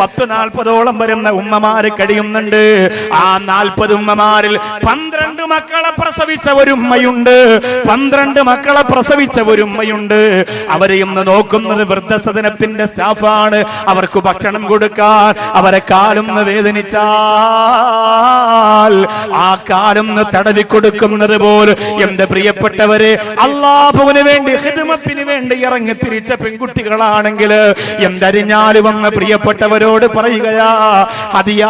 പത്ത് നാൽപ്പതോളം വരുന്ന ഉമ്മമാര് കഴിയുന്നുണ്ട്. ആ നാൽപ്പത് ഉമ്മമാരിൽ പന്ത്രണ്ട് മക്കളെ പ്രസവിച്ച ഒരു ഉമ്മയുണ്ട്. പന്ത്രണ്ട് മക്കളെ പ്രസവിച്ച ഒരു ഉമ്മയുണ്ട്. അവരെ ഇന്ന് നോക്കുന്നത് വൃദ്ധസദനത്തിന്റെ സ്റ്റാഫാണ്. അവർക്ക് ഭക്ഷണം കൊടുക്കാൻ അവരെ കാലൊന്ന് വേദനിച്ചാൽ ആ കാലൊന്ന് തടവി കൊടുക്കുന്നത് പോലെ എന്റെ പ്രിയപ്പെട്ടവരെ അള്ളാഹുവിന് വേണ്ടി ഹിദ്മത്തിന് വേണ്ടി ഇറങ്ങി തിരിച്ച പെൺകുട്ടികളാണെങ്കിൽ എന്തരിഞ്ഞാലും വന്ന വന്ന് പ്രിയപ്പെട്ടവരോട് പറയുകയാ ഹദിയ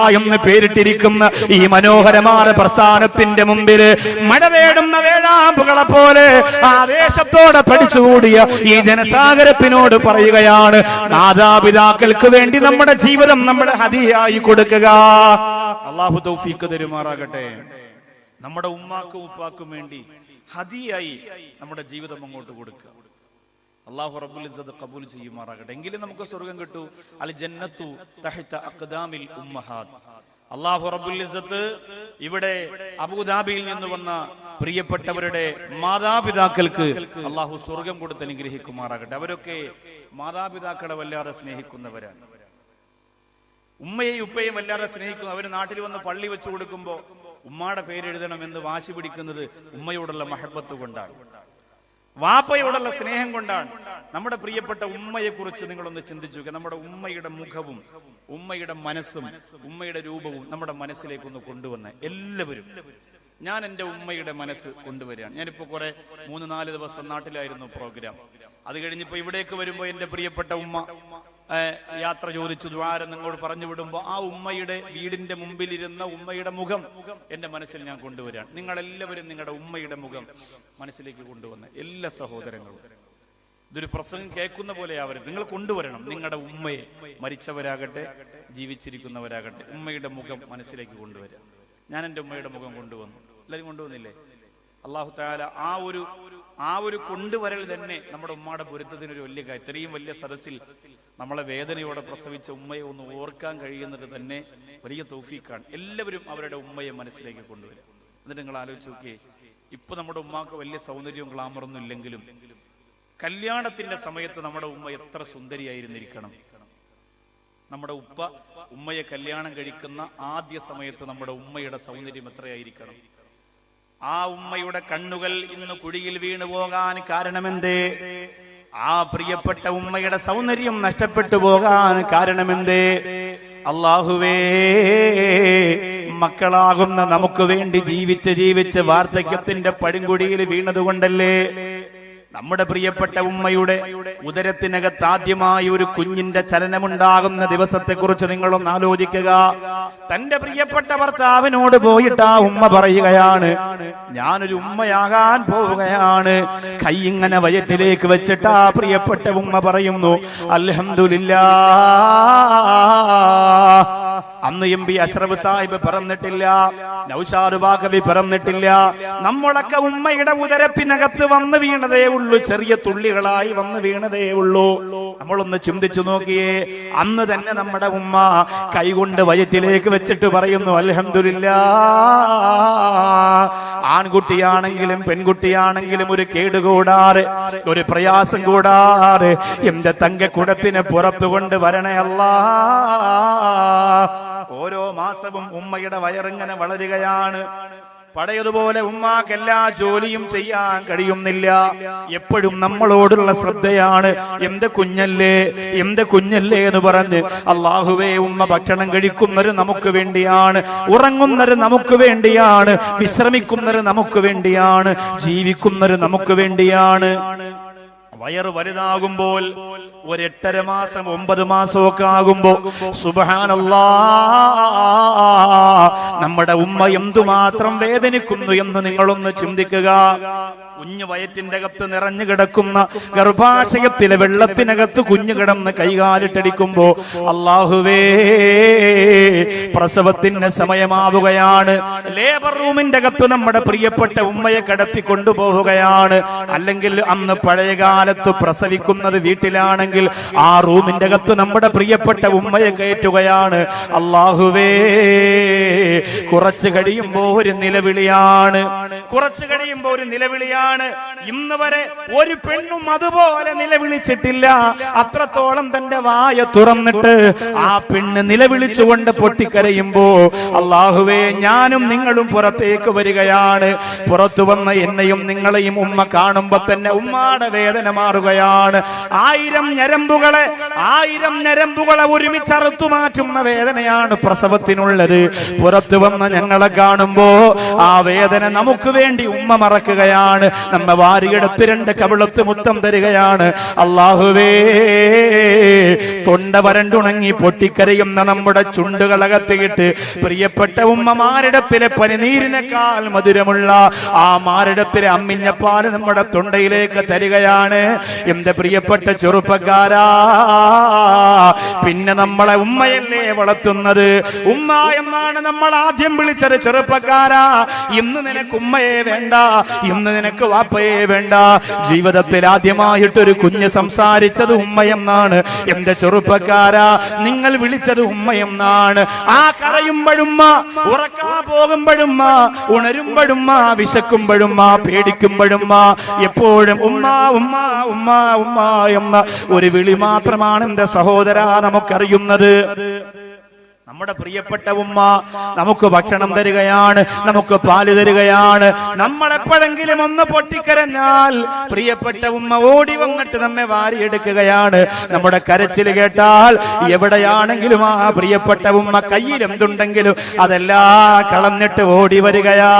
പേരിട്ടിരിക്കുന്ന ഈ മനോഹരമായ പ്രസ്ഥാനത്തിന്റെ മുമ്പിൽ മഴ വേടുന്ന വേഴാമ്പുകളെ പോലെ ആവേശത്തോടെ പഠിച്ചുകൂടിയ ഈ ജനസാഗരത്തിനോട് പറയുകയാണ് മാതാപിതാക്കൾക്ക് വേണ്ടി നമ്മുടെ ജീവിതം നമ്മുടെ ഹതിയായി കൊടുക്കുക. അള്ളാഹു തൗഫീക്ക് തരുമാറാകട്ടെ. നമ്മുടെ ഉമ്മാക്കും ഉപ്പാക്കും വേണ്ടി ഹതിയായി നമ്മുടെ ജീവിതം അങ്ങോട്ട് കൊടുക്കുക. അള്ളാഹു റബ്ബുൽ ഇസ്സത്ത് കബൂൽ ചെയ്യുമാറാകട്ടെ. എങ്കിലും നമുക്ക് സ്വർഗം കിട്ടു. അൽ ജന്നത്തു തഹിത്ത അഖദാമിൽ ഉമ്മഹാദ്. അള്ളാഹു റബ്ബുൽ ഇസ്സത്ത് ഇവിടെ അബുദാബിയിൽ നിന്ന് വന്ന പ്രിയപ്പെട്ടവരുടെ മാതാപിതാക്കൾക്ക് അള്ളാഹു സ്വർഗം കൊടുത്ത് അനുഗ്രഹിക്കുമാറാകട്ടെ. അവരൊക്കെ മാതാപിതാക്കളെ വല്ലാതെ സ്നേഹിക്കുന്നവരാണ്. ഉമ്മയെയും ഉപ്പയും വല്ലാതെ സ്നേഹിക്കുന്നു. അവർ നാട്ടിൽ വന്ന് പള്ളി വെച്ചു കൊടുക്കുമ്പോ ഉമ്മയുടെ പേരെഴുതണം എന്ന് വാശി പിടിക്കുന്നത് ഉമ്മയോടുള്ള മഹബത്ത് കൊണ്ടാണ്. വാപ്പയോടുള്ള സ്നേഹം കൊണ്ടാണ്. നമ്മുടെ പ്രിയപ്പെട്ട ഉമ്മയെ കുറിച്ച് നിങ്ങളൊന്ന് ചിന്തിച്ചു നമ്മുടെ ഉമ്മയുടെ മുഖവും ഉമ്മയുടെ മനസ്സും ഉമ്മയുടെ രൂപവും നമ്മുടെ മനസ്സിലേക്കൊന്ന് കൊണ്ടുവന്ന് എല്ലാവരും. ഞാൻ എന്റെ ഉമ്മയുടെ മനസ്സ് കൊണ്ടുവരികയാണ്. ഞാനിപ്പോ കുറെ മൂന്ന് നാല് ദിവസം നാട്ടിലായിരുന്നു പ്രോഗ്രാം. അത് കഴിഞ്ഞിപ്പോ ഇവിടേക്ക് വരുമ്പോ എന്റെ പ്രിയപ്പെട്ട ഉമ്മ യാത്ര ചോദിച്ചു ദ്വാരം നിങ്ങളോട് പറഞ്ഞു വിടുമ്പോൾ ആ ഉമ്മയുടെ വീടിന്റെ മുമ്പിലിരുന്ന ഉമ്മയുടെ മുഖം എന്റെ മനസ്സിൽ ഞാൻ കൊണ്ടുവരികയാണ്. നിങ്ങളെല്ലാവരും നിങ്ങളുടെ ഉമ്മയുടെ മുഖം മനസ്സിലേക്ക് കൊണ്ടുവന്ന് എല്ലാ സഹോദരങ്ങളും. ഇതൊരു പ്രസംഗം കേൾക്കുന്ന പോലെ ആവരുത്. നിങ്ങൾ കൊണ്ടുവരണം. നിങ്ങളുടെ ഉമ്മയെ മരിച്ചവരാകട്ടെ ജീവിച്ചിരിക്കുന്നവരാകട്ടെ ഉമ്മയുടെ മുഖം മനസ്സിലേക്ക് കൊണ്ടുവരിക. ഞാൻ എന്റെ ഉമ്മയുടെ മുഖം കൊണ്ടുവന്നു. എല്ലാവരും കൊണ്ടുവന്നില്ലേ? അള്ളാഹു താല ആ ഒരു ആ ഒരു കൊണ്ടുവരൽ തന്നെ നമ്മുടെ ഉമ്മയുടെ പൊരുത്തത്തിന് ഒരു വലിയ കാര്യം. ഇത്രയും വലിയ സദസ്സിൽ നമ്മളെ വേദനയോടെ പ്രസവിച്ച ഉമ്മയെ ഒന്ന് ഓർക്കാൻ കഴിയുന്നത് തന്നെ വലിയ തൗഫീക്കാണ് എല്ലാവരും അവരുടെ ഉമ്മയെ മനസ്സിലേക്ക് കൊണ്ടുവരും. എന്നിട്ട് നിങ്ങൾ ആലോചിച്ച് നോക്കിയേ ഇപ്പൊ നമ്മുടെ ഉമ്മാക്ക് വലിയ സൗന്ദര്യവും ഗ്ലാമറൊന്നും ഇല്ലെങ്കിലും കല്യാണത്തിന്റെ സമയത്ത് നമ്മുടെ ഉമ്മ എത്ര സുന്ദരിയായിരുന്നിരിക്കണം. നമ്മുടെ ഉപ്പ ഉമ്മയെ കല്യാണം കഴിക്കുന്ന ആദ്യ സമയത്ത് നമ്മുടെ ഉമ്മയുടെ സൗന്ദര്യം എത്രയായിരിക്കണം. ആ ഉമ്മയുടെ കണ്ണുകൾ ഇന്ന് കുഴിയിൽ വീണു പോകാൻ കാരണമെന്തേ? ആ പ്രിയപ്പെട്ട ഉമ്മയുടെ സൗന്ദര്യം നഷ്ടപ്പെട്ടു പോകാൻ കാരണമെന്തേ? അള്ളാഹുവേ മക്കളാകുന്ന നമുക്ക് വേണ്ടി ജീവിച്ച് ജീവിച്ച് വാർദ്ധക്യത്തിന്റെ പടുങ്കുടിയിൽ വീണതുകൊണ്ടല്ലേ? നമ്മുടെ പ്രിയപ്പെട്ട ഉമ്മയുടെ ഉദരത്തിനകത്ത് ആദ്യമായി ഒരു കുഞ്ഞിന്റെ ചലനമുണ്ടാകുന്ന ദിവസത്തെ കുറിച്ച് നിങ്ങളൊന്ന് ആലോചിക്കുക. തന്റെ പ്രിയപ്പെട്ട ഭർത്താവിനോട് പോയിട്ട് ആ ഉമ്മ പറയുകയാണ് ഞാനൊരു ഉമ്മയാകാൻ പോവുകയാണ്. കൈ ഇങ്ങനെ വയറ്റിലേക്ക് വെച്ചിട്ട് ആ പ്രിയപ്പെട്ട ഉമ്മ പറയുന്നു അൽഹംദുലില്ലാ. അന്ന് എം പി അഷ്റഫ് സാഹിബ് പിറന്നിട്ടില്ല നൗഷാദ് ബാഗവി പിറന്നിട്ടില്ല. നമ്മളൊക്കെ ഉമ്മയുടെ ഉദരപ്പിനകത്ത് വന്ന് വീണതേ ഉള്ളൂ ചെറിയ തുള്ളികളായി വന്ന് വീണതേ ഉള്ളൂ. നമ്മളൊന്ന് ചിന്തിച്ചു നോക്കിയേ അന്ന് തന്നെ നമ്മുടെ ഉമ്മ കൈകൊണ്ട് വയറ്റിലേക്ക് വെച്ചിട്ട് പറയുന്നു അൽഹംദുലില്ലാ ആൺകുട്ടിയാണെങ്കിലും പെൺകുട്ടിയാണെങ്കിലും ഒരു കേടുകൂടാതെ ഒരു പ്രയാസം കൂടാതെ എന്റെ തങ്കക്കുടത്തിന് പുറത്തു കൊണ്ട് വരണേ അല്ലാ. ഓരോ മാസവും ഉമ്മയുടെ വയറിങ്ങനെ വളരുകയാണ്. പടയതുപോലെ ഉമ്മാക്ക് എല്ലാ ജോലിയും ചെയ്യാൻ കഴിയുന്നില്ല. എപ്പോഴും നമ്മളോടുള്ള ശ്രദ്ധയാണ്. എന്റെ കുഞ്ഞല്ലേ എന്റെ കുഞ്ഞല്ലേ എന്ന് പറഞ്ഞ് അള്ളാഹുവേ ഉമ്മ ഭക്ഷണം കഴിക്കുന്നത് നമുക്ക് വേണ്ടിയാണ് ഉറങ്ങുന്നത് നമുക്ക് വേണ്ടിയാണ് വിശ്രമിക്കുന്നത് നമുക്ക് വേണ്ടിയാണ് ജീവിക്കുന്നത് നമുക്ക് വേണ്ടിയാണ്. വയറ് വലുതാകുമ്പോൾ ഒരു എട്ടര മാസം ഒമ്പത് മാസമൊക്കെ ആകുമ്പോ സുബഹാനല്ലാ നമ്മുടെ ഉമ്മ എന്തുമാത്രം വേദനിക്കുന്നു എന്ന് നിങ്ങളൊന്ന് ചിന്തിക്കുക. കുഞ്ഞു വയറ്റിന്റെ അകത്ത് നിറഞ്ഞു കിടക്കുന്ന ഗർഭാശയത്തിലെ വെള്ളത്തിനകത്ത് കുഞ്ഞു കിടന്ന് കൈകാലിട്ടടിക്കുമ്പോ അള്ളാഹുവേ പ്രസവത്തിന്റെ സമയമാവുകയാണ്. ലേബർ റൂമിന്റെ അകത്ത് നമ്മുടെ പ്രിയപ്പെട്ട ഉമ്മയെ കടത്തി കൊണ്ടുപോവുകയാണ് അല്ലെങ്കിൽ അന്ന് പഴയ കാലത്ത് പ്രസവിക്കുന്നത് വീട്ടിലാണെങ്കിൽ ആ റൂമിന്റെ അകത്ത് നമ്മുടെ പ്രിയപ്പെട്ട ഉമ്മയെ കയറ്റുകയാണ്. അള്ളാഹുവേ കുറച്ച് കഴിയുമ്പോ ഒരു നിലവിളിയാണ്. കുറച്ചു കഴിയുമ്പോ ഒരു നിലവിളിയാണ്. ഇന്ന് വരെ ഒരു പെണ്ണും അതുപോലെ നിലവിളിച്ചിട്ടില്ല. അത്രത്തോളം തന്റെ വായ തുറന്നിട്ട് ആ പെണ്ണ് നിലവിളിച്ചുകൊണ്ട് പൊട്ടിക്കരയുമ്പോ അള്ളാഹുവേ ഞാനും നിങ്ങളും പുറത്തേക്ക് വരികയാണ്. പുറത്തു വന്ന എന്നെയും നിങ്ങളെയും ഉമ്മ കാണുമ്പോ തന്നെ ഉമ്മാടെ വേദന മാറുകയാണ്. ആയിരം ഞരമ്പുകളെ ആയിരം ഞരമ്പുകളെ ഒരുമിച്ച് അറുത്തു മാറ്റുന്ന വേദനയാണ് പ്രസവത്തിനുള്ളത്. പുറത്തു വന്ന ഞങ്ങളെ കാണുമ്പോ ആ വേദന നമുക്ക് വേണ്ടി ഉമ്മ മറക്കുകയാണ്. നമ്മ വാരിയെടുത്ത് രണ്ട് കവിളത്ത് മുത്തം തരികയാണ്. അള്ളാഹുവേ തൊണ്ട വരണ്ടുണങ്ങി പൊട്ടിക്കരയുന്ന നമ്മുടെ ചുണ്ടുകളകത്തിയിട്ട് പ്രിയപ്പെട്ട ഉമ്മമാരിടത്തിലെ പനിനീരിനേക്കാൾ മധുരമുള്ള ആ മാരിടത്തിലെ അമ്മിഞ്ഞപ്പാൽ നമ്മുടെ തൊണ്ടയിലേക്ക് തരികയാണ്. എന്റെ പ്രിയപ്പെട്ട ചെറുപ്പക്കാരാ പിന്നെ നമ്മളെ ഉമ്മയല്ലേ വളർത്തുന്നത്? ഉമ്മ എന്നാണ് നമ്മൾ ആദ്യം വിളിച്ചത് ചെറുപ്പക്കാരാ. ഇന്ന് നിനക്ക് ഉമ്മയെ വേണ്ട ഇന്ന് നിനക്ക് വാപ്പയെ വേണ്ട. ജീവിതത്തിൽ ആദ്യമായിട്ട് ഒരു കുഞ്ഞ് സംസാരിച്ചത് ഉമ്മയെന്നാണ്. എന്റെ ചെറുപ്പക്കാരാ നിങ്ങൾ വിളിച്ചത് ഉമ്മയെന്നാണ്. ആ കരയുമ്പോഴുമ്മ ഉറക്കാ പോകുമ്പോഴുമ്മ ഉണരുമ്പോഴുമ്മ വിശക്കുമ്പോഴുമ്മ പേടിക്കുമ്പോഴുമ്മ എപ്പോഴും ഉമ്മ ഉമ്മ ഉമ്മ ഉമ്മ എന്ന ഒരു വിളി മാത്രമാണ് എന്റെ സഹോദര നമുക്കറിയുന്നത്. നമ്മുടെ പ്രിയപ്പെട്ട ഉമ്മ നമുക്ക് ഭക്ഷണം തരികയാണ് നമുക്ക് പാൽ തരികയാണ്. നമ്മൾ എപ്പോഴെങ്കിലും ഒന്ന് പൊട്ടിക്കരഞ്ഞാൽ പ്രിയപ്പെട്ട ഉമ്മ ഓടി വന്നിട്ട് നമ്മെ വാരിയെടുക്കുകയാണ്. നമ്മുടെ കരച്ചിൽ കേട്ടാൽ എവിടെയാണെങ്കിലും ആ പ്രിയപ്പെട്ട ഉമ്മ കയ്യിൽ എന്തുണ്ടെങ്കിലും അതെല്ലാം കളഞ്ഞിട്ട് ഓടി വരികയാ.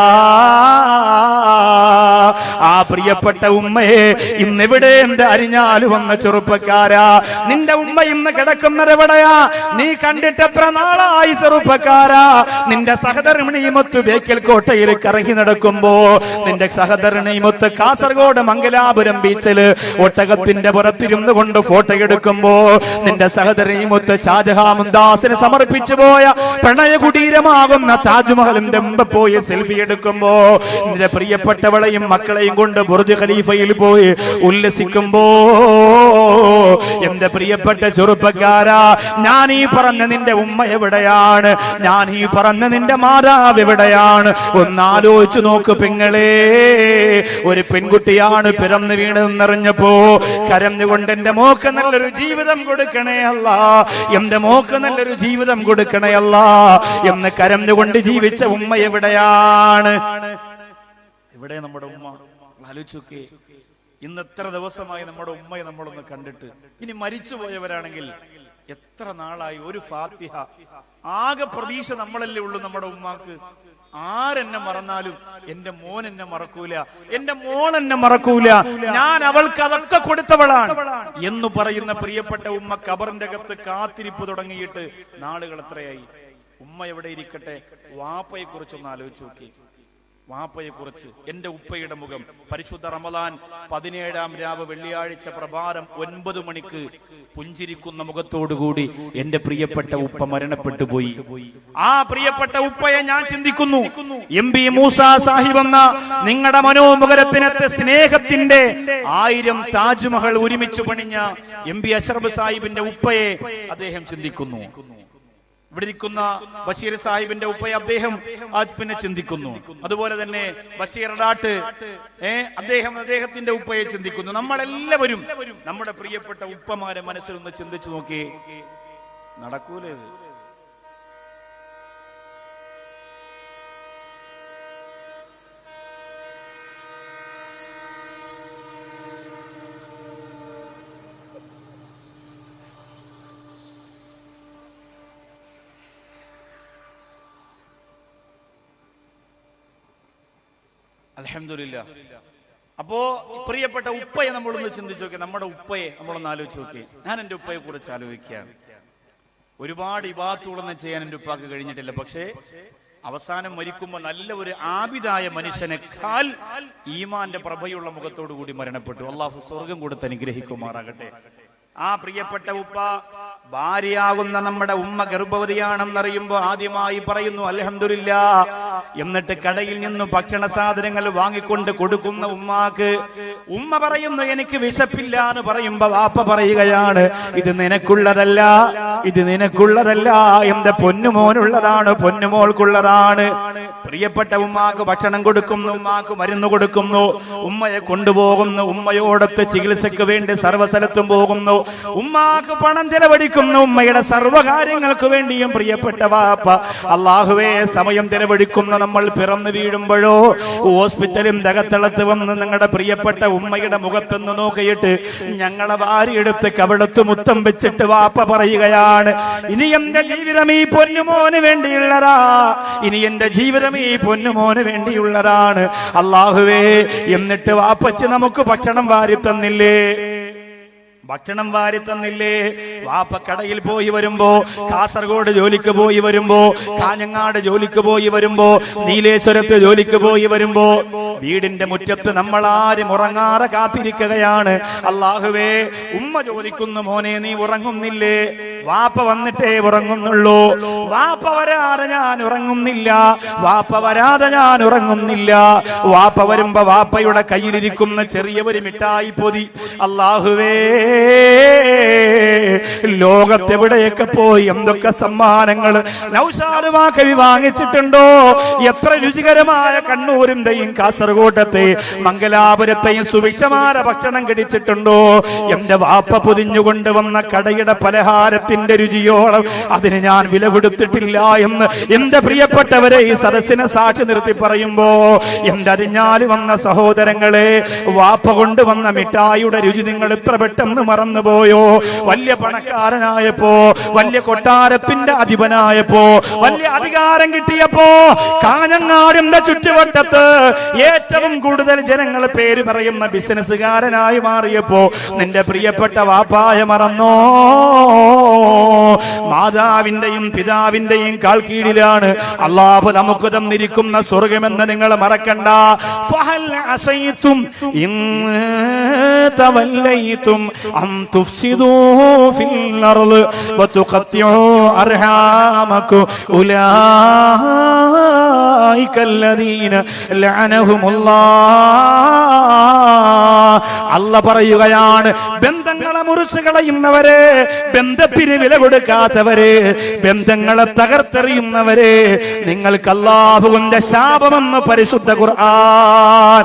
ആ പ്രിയപ്പെട്ട ഉമ്മയെ ഇന്നെവിടെ എന്റെ അരിഞ്ഞാൽ വന്ന ചെറുപ്പക്കാരാ? നിന്റെ ഉമ്മ ഇന്ന് കിടക്കുന്നവിടെയാ നീ കണ്ടിട്ട് എത്ര നാളായി ചെറുപ്പക്കാരാ? നിന്റെ സഹധർമ്മിണിയുമൊത്ത് ബേക്കൽ കോട്ടയിൽ കറങ്ങി നടക്കുമ്പോ നിന്റെ സഹധർമ്മിണിയുമൊത്ത് കാസർഗോഡ് മംഗലാപുരം ബീച്ചിൽ ഒട്ടകത്തിന്റെ പുറത്തിരുന്ന് കൊണ്ട് ഫോട്ടോ എടുക്കുമ്പോ നിന്റെ സഹധർമ്മിയുമൊത്ത് ഷാജഹാ മുന്താസിന് സമർപ്പിച്ചു പോയ പ്രണയ കുടീരമാകുന്ന താജ്മഹലിന്റെ മുമ്പ് പോയി സെൽഫി എടുക്കുമ്പോ നിന്റെ പ്രിയപ്പെട്ടവളെയും മക്കളെയും കൊണ്ട് ബുർജ് ഖലീഫയിൽ പോയി ഉല്ലസിക്കുമ്പോ എന്റെ പ്രിയപ്പെട്ട ചെറുപ്പക്കാരാ ഞാൻ ഈ പറഞ്ഞ നിന്റെ ഉമ്മ എവിടെയാണ്? ഞാൻ ഈ പറഞ്ഞ നിന്റെ മാതാവ് എവിടെയാണ്? ഒന്നാലോചിച്ചു നോക്ക് പെങ്ങളെ ഒരു പെൺകുട്ടിയാണ് പിറന്നു വീണെന്നറിഞ്ഞപ്പോ കരഞ്ഞുകൊണ്ട് എന്റെ മോക്ക് നല്ലൊരു ജീവിതം കൊടുക്കണേ അല്ല എന്റെ മോക്ക് നല്ലൊരു ജീവിതം കൊടുക്കണേ അല്ല എന്ന് കരഞ്ഞുകൊണ്ട് ജീവിച്ച ഉമ്മ എവിടെയാണ്? ഇവിടെ നമ്മുടെ ഉമ്മ? ആലോചിച്ചൊക്കെ. ഇന്ന് എത്ര ദിവസമായി നമ്മുടെ ഉമ്മയെ നമ്മളൊന്ന് കണ്ടിട്ട്. ഇനി മരിച്ചുപോയവരാണെങ്കിൽ എത്ര നാളായി? ഒരു ഫാത്തിഹ. ആകെ പ്രതീക്ഷ നമ്മളല്ലേ ഉള്ളൂ നമ്മുടെ ഉമ്മാക്ക്. ആരെന്നെ മറന്നാലും എന്റെ മോൻ എന്നെ മറക്കൂല. എന്റെ മോൻ എന്നെ മറക്കൂല. ഞാൻ അവൾക്ക് അതൊക്കെ കൊടുത്തവളാണ് എന്ന് പറയുന്ന പ്രിയപ്പെട്ട ഉമ്മ കബറിന്റെ അകത്ത് കാത്തിരിപ്പ് തുടങ്ങിയിട്ട് നാളുകൾ എത്രയായി? ഉമ്മ എവിടെ ഇരിക്കട്ടെ? വാപ്പയെ കുറിച്ചൊന്ന് ആലോചിച്ച് നോക്കി. വാപ്പയെ കുറിച്ച് എന്റെ ഉപ്പയുടെ മുഖം. പരിശുദ്ധ റമദാൻ പതിനേഴാം രാവ് വെള്ളിയാഴ്ച പ്രഭാതം ഒൻപത് മണിക്ക് പുഞ്ചിരിക്കുന്ന മുഖത്തോടുകൂടി എന്റെ പ്രിയപ്പെട്ട ഉപ്പ മരണപ്പെട്ടു പോയി. ആ പ്രിയപ്പെട്ട ഉപ്പയെ ഞാൻ ചിന്തിക്കുന്നു. എം പി മൂസ സാഹിബ് എന്ന നിങ്ങളുടെ മനോമുഖരത്തിനത്തെ സ്നേഹത്തിന്റെ ആയിരം താജ്മഹൽ ഒരുമിച്ച് പണിഞ്ഞ എം പി അഷറഫ് സാഹിബിന്റെ ഉപ്പയെ അദ്ദേഹം ചിന്തിക്കുന്നു. ഇവിടെ ഇരിക്കുന്ന ബഷീർ സാഹിബിന്റെ ഉപ്പയെ അദ്ദേഹം പിന്നെ ചിന്തിക്കുന്നു. അതുപോലെ തന്നെ ബഷീർ ഡാട്ട് ഏ അദ്ദേഹം അദ്ദേഹത്തിന്റെ ഉപ്പയെ ചിന്തിക്കുന്നു. നമ്മളെല്ലാവരും നമ്മുടെ പ്രിയപ്പെട്ട ഉപ്പമാരെ മനസ്സിലൊന്ന് ചിന്തിച്ചു നോക്കി. നടക്കൂലേ അൽഹംദുലില്ലാ. അപ്പോ പ്രിയപ്പെട്ട ഉപ്പയെ നമ്മളൊന്ന് ചിന്തിച്ചു നോക്കി നമ്മുടെ ഉപ്പയെ നമ്മളൊന്ന് ആലോചിച്ച് നോക്കി ഞാൻ എന്റെ ഉപ്പയെ കുറിച്ച് ആലോചിക്കുകയാണ്. ഒരുപാട് ഇവാത്തുകളൊന്നും ചെയ്യാൻ എന്റെ ഉപ്പാക്ക് കഴിഞ്ഞിട്ടില്ല പക്ഷേ അവസാനം മരിക്കുമ്പോൾ നല്ല ഒരു മനുഷ്യനെ കാൽ ഈമാന്റെ പ്രഭയുള്ള മുഖത്തോടു കൂടി മരണപ്പെട്ടു. അള്ളാഹു സ്വർഗം കൊടുത്ത് അനുഗ്രഹിക്കുമാറാകട്ടെ. ആ പ്രിയപ്പെട്ട ഉപ്പ ഭാര്യയാകുന്ന നമ്മുടെ ഉമ്മ ഗർഭവതിയാണെന്നറിയുമ്പോ ആദ്യമായി പറയുന്നു അലഹമില്ല എന്നിട്ട് കടയിൽ നിന്ന് ഭക്ഷണ സാധനങ്ങൾ വാങ്ങിക്കൊണ്ട് കൊടുക്കുന്ന ഉമ്മാക്ക് ഉമ്മ പറയുന്നു എനിക്ക് വിശപ്പില്ല എന്ന് പറയുമ്പോ വാപ്പ പറയുകയാണ് ഇത് നിനക്കുള്ളതല്ല ഇത് നിനക്കുള്ളതല്ല എന്റെ പൊന്നുമോനുള്ളതാണ് പൊന്നുമോൾക്കുള്ളതാണ്. പ്രിയപ്പെട്ട ഉമ്മാക്ക് ഭക്ഷണം കൊടുക്കുന്നു ഉമ്മാക്ക് മരുന്ന് കൊടുക്കുന്നു ഉമ്മയെ കൊണ്ടുപോകുന്നു ഉമ്മയോടൊത്ത് ചികിത്സയ്ക്ക് വേണ്ടി സർവസ്ഥലത്തും പോകുന്നു ഉമ്മാക്ക് പണം ചെലവഴിക്കുന്നു ഉമ്മയുടെ സർവകാര്യങ്ങൾക്ക് വേണ്ടിയും പ്രിയപ്പെട്ട വാപ്പ. അള്ളാഹുവേ സമയം ചെലവഴിക്കുന്ന നമ്മൾ പിറന്നു വീഴുമ്പോഴോ ഹോസ്പിറ്റലും തകത്തളത്ത് വന്ന് നിങ്ങളുടെ പ്രിയപ്പെട്ട ഉമ്മയുടെ മുഖത്തൊന്ന് നോക്കിയിട്ട് ഞങ്ങളെ വാരിയെടുത്ത് കവിളത്ത് മുത്തം വെച്ചിട്ട് വാപ്പ പറയുകയാണ് ഇനി എന്റെ ജീവിതം ഈ പൊന്നുമോന് വേണ്ടിയുള്ളതാ ഇനി എന്റെ ജീവിതം ഈ പൊന്നുമോന് വേണ്ടിയുള്ളതാണ്. അള്ളാഹുവേ എന്നിട്ട് വാപ്പച്ച് നമുക്ക് ഭക്ഷണം വാരി തന്നില്ലേ? ഭക്ഷണം വാരി തന്നില്ലേ? വാപ്പ കടയിൽ പോയി വരുമ്പോ കാസർഗോഡ് ജോലിക്ക് പോയി വരുമ്പോ കാഞ്ഞങ്ങാട് ജോലിക്ക് പോയി വരുമ്പോ നീലേശ്വരത്ത് ജോലിക്ക് പോയി വരുമ്പോ വീടിന്റെ മുറ്റത്ത് നമ്മൾ ആരും ഉറങ്ങാറെ കാത്തിരിക്കുകയാണ്. അള്ളാഹുവേ ഉമ്മ ചോദിക്കുന്നു മോനെ നീ ഉറങ്ങുന്നില്ലേ? വാപ്പ വന്നിട്ടേ ഉറങ്ങുന്നുള്ളൂ. വാപ്പ വരാതെ ഞാൻ ഉറങ്ങുന്നില്ല. വാപ്പ വരാതെ ഞാൻ ഉറങ്ങുന്നില്ല. വാപ്പ വരുമ്പോ വാപ്പയുടെ കയ്യിലിരിക്കുന്ന ചെറിയ ഒരു മിഠായി പൊതി. അള്ളാഹുവേ ലോകത്തെവിടെയൊക്കെ പോയി എന്തൊക്കെ സമ്മാനങ്ങൾ? നൗഷാദുമാ കവി വാങ്ങിച്ചിട്ടുണ്ടോ? എത്ര രുചികരമായ കണ്ണൂരിന്റെയും കാസർഗോട്ടത്തെയും മംഗലാപുരത്തെയും സുഭിക്ഷമായ ഭക്ഷണം കടിച്ചിട്ടുണ്ടോ എന്റെ വാപ്പ പൊതിഞ്ഞുകൊണ്ട് വന്ന കടയുടെ പലഹാരത്തിന്റെ രുചിയോളം അതിന് ഞാൻ വില കൊടുത്തിട്ടില്ല എന്ന് എന്റെ പ്രിയപ്പെട്ടവരെ ഈ സദസ്സിനെ സാക്ഷി നിർത്തി പറയുമ്പോ എന്റെ അറിഞ്ഞാൽ വന്ന സഹോദരങ്ങളെ വാപ്പ കൊണ്ടുവന്ന മിഠായിയുടെ രുചി നിങ്ങൾ ഇത്ര പെട്ടെന്ന് മറന്നുപോയോ? വലിയ പണക്കാരനായപ്പോ വലിയ കൊട്ടാരത്തിന്റെ അധിപനായപ്പോ വലിയ അധികാരം കിട്ടിയപ്പോ കാഞ്ഞങ്ങാടിന്റെ ചുറ്റുവട്ടത്ത് ഏറ്റവും കൂടുതൽ ജനങ്ങൾ പേര് പറയുന്ന ബിസിനസ്സുകാരനായി മാറിയപ്പോ നിന്റെ പ്രിയപ്പെട്ട വാപ്പായ മറന്നോ? മാതാവിന്റെയും പിതാവിന്റെയും കാൽ കീഴിലാണ് അള്ളാഹു നമുക്ക് തന്നിരിക്കുന്ന സ്വർഗമെന്ന് നിങ്ങൾ മറക്കണ്ട ഫഹൽ അസൈത്തും ഇൻ തവല്ലൈത്തും അം തുഫ്സിദൂ ഫിൽ അർള് വതുഖത്തിഉ അർഹാമക്കും ഉലൈക الذين لعنهم അല്ല പറയുകയാണ് ബന്ധങ്ങളെ മുറിച്ചു കളയുന്നവരെ ബന്ധത്തിന് വില കൊടുക്കാത്തവരെ ബന്ധങ്ങളെ തകർത്തെറിയുന്നവരെ നിങ്ങൾക്ക് അള്ളാഹുവിന്റെ ശാപമെന്ന് പരിശുദ്ധ ഖുർആൻ.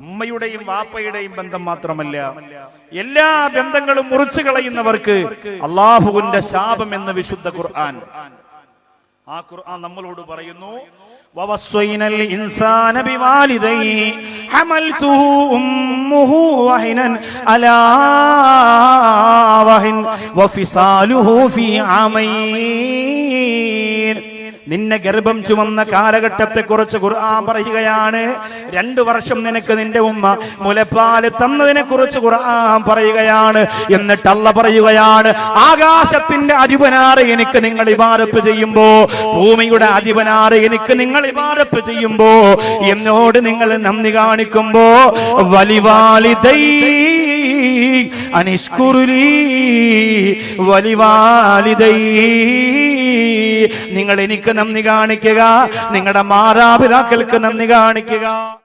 ഉമ്മയുടെയും വാപ്പയുടെയും ബന്ധം മാത്രമല്ല എല്ലാ ബന്ധങ്ങളും മുറിച്ചു കളയുന്നവർക്ക് അള്ളാഹുവിന്റെ ശാപം എന്ന് വിശുദ്ധ ഖുർആൻ. ആ ഖുർആൻ നമ്മളോട് പറയുന്നു ووصينا الإنسان بوالديه. حملته أمه وهنا. على وهن. وفصاله في عامين. നിന്നെ ഗർഭം ചുമന്ന കാലഘട്ടത്തെ കുറിച്ച് ഖുർആൻ പറയുകയാണ്. രണ്ടു വർഷം നിനക്ക് നിന്റെ ഉമ്മ മുലപ്പാൽ തന്നതിനെ കുറിച്ച് ഖുർആൻ പറയുകയാണ്. എന്നിട്ട് അള്ള പറയുകയാണ് ആകാശത്തിന്റെ അധിപനാറ് എനിക്ക് നിങ്ങൾ ഇബാരത്ത് ചെയ്യുമ്പോ ഭൂമിയുടെ അധിപനാറ് എനിക്ക് നിങ്ങൾ ഇബാരത്ത് ചെയ്യുമ്പോ എന്നോട് നിങ്ങൾ നന്ദി കാണിക്കുമ്പോ വലിവാലിതൈ അനിഷ്കുരുലി വലിവാലിതൈ. നിങ്ങൾ എനിക്ക് നന്ദി കാണിക്കുക. നിങ്ങളുടെ മാതാപിതാക്കൾക്ക് നന്ദി കാണിക്കുക.